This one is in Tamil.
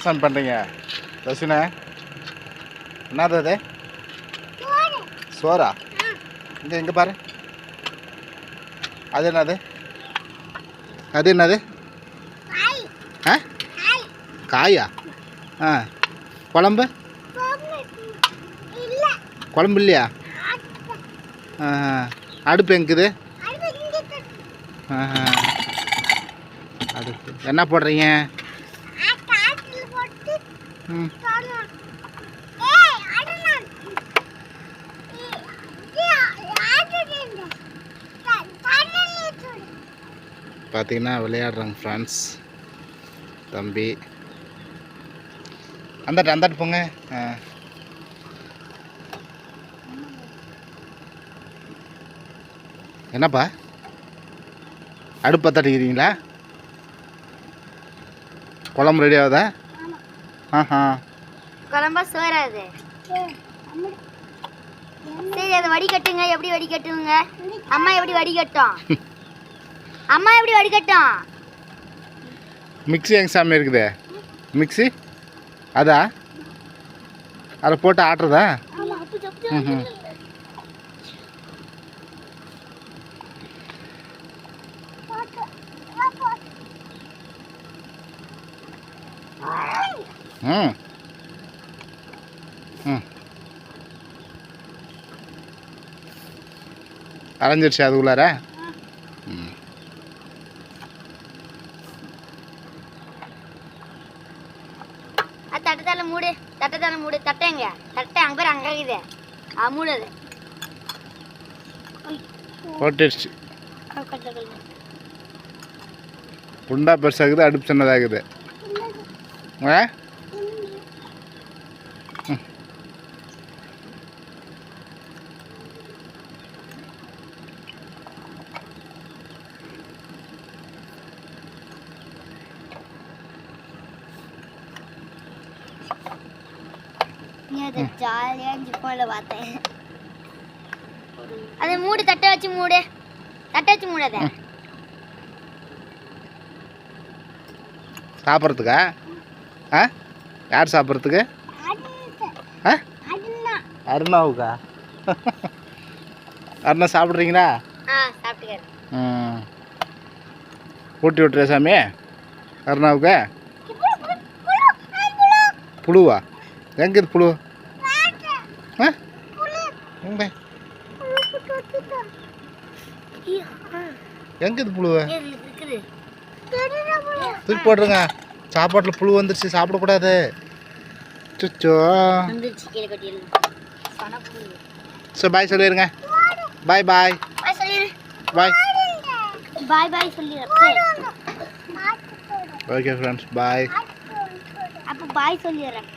என்ன சாமி பண்ணுறீங்க தர்ஷினா என்னது அது சோறா? இங்கே இங்கே பாரு. அது என்னது? அது என்னது? ஆ? காயா? ஆ. குழம்பு? குழம்பு இல்லையா? அடுப்பு எங்குது? அடுப்பு. என்ன போடுறீங்க? பார்த்தீங்கன்னா விளையாடுறாங்க ஃப்ரெண்ட்ஸ் தம்பி. அந்தாட்டு அந்தாட்டு போங்க. ஆ. என்னப்பா? அடுப்பை தட்டிக்கிறீங்களா குழம்பு ரெடி ஆகுதா? குழம்பா சோறாது. சரி அதை வடிகட்டுங்க. எப்படி வடிகட்டுங்க? அம்மா எப்படி வடிகட்டும்? அம்மா எப்படி வடிகட்டும்? மிக்ஸி எங்க சாமி இருக்குது? மிக்ஸி? அதா? அதை போட்டு ஆட்டுறதா? ம்ஹும். ம் ம். அரைஞ்சிருச்சு அது உள்ளார? ம். தட்டத்தால மூடு. தட்டத்தால மூடு. தட்டைங்க தட்டை அங்க பேர் அங்க இருக்குது. ஆ மூடு அது. போட்டுருச்சு. குண்டா பெருசாகுது அடுப்பு சின்னதாகுது ஆ? நீ அதை ஜாலியாக ஜிப்போல பார்த்தேன். அதை மூடு தட்டை வச்சு மூடு. தட்டை வச்சு மூடு அதை. சாப்பிட்றதுக்கா? ஆ? யார் சாப்பிட்றதுக்கு? ஆ? அருணாவுக்கா? அருணா சாப்பிட்றீங்களா? ம். ஊட்டி விட்டுற சாமி. அருணாவுக்கு. புழுவா? எங்க இது புழு ஆ? எங்க? எங்க இது புழு. இருக்குது தூக்கி போட்டுருங்க. சாப்பாட்டில் புழு வந்துருச்சு சாப்பிடக்கூடாது. சுச்சோ சரி பாய் சொல்லிடுங்க பாய் பாய் பாய் பாய் பாய் ஓகே ஃப்ரெண்ட்ஸ் பாய் அப்போ பாய் சொல்லிடுறேன்.